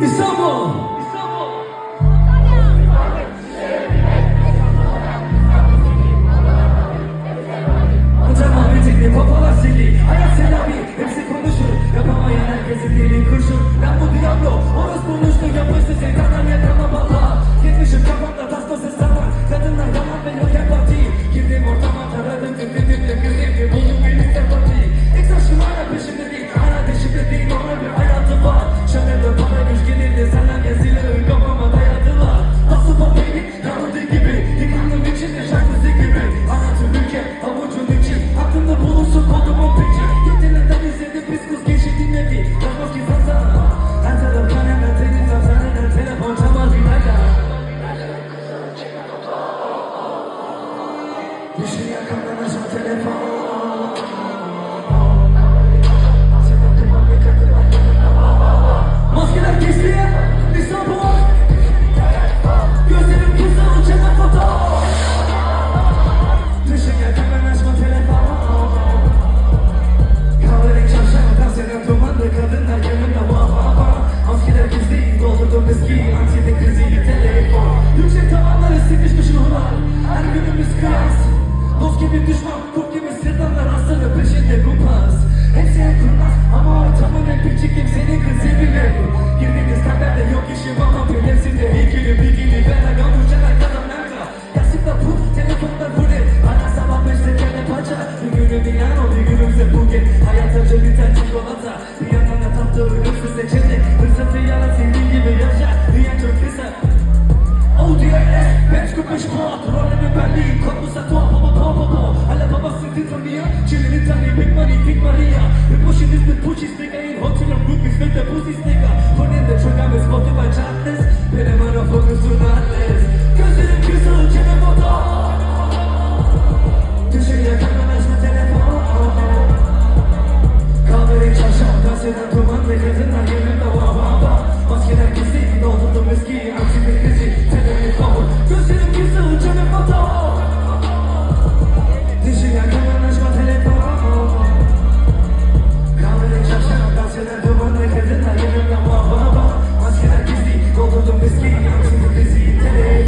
İstanbul. Hocam Ahmet'in papalar seni, hayat selami. Bir Düşün yakınlarına telefon Düşman kurt gibi sırtından aslanı peşinde kumpas Hepsi el kurnaz ama ortamın en piçi kimsenin kızı bile Girdiğiniz tembelde yok işim ama bilemsinde ikili bikili Ben agam uçarak adam nerede Yastıkta pul telefonda huri Ara sabah beşte gene paça. Bir günü bir yan o bir günümse bugün. Hayat acı biten çikolata Maria. Chillin' in Italy, big money, big Maria. The pushing is the pushies, nigga Ain't hot till I'm groupies with the pussies, nigga Von in the trunk, I'm a spotted by chocolates Been a motherfucker, so not less.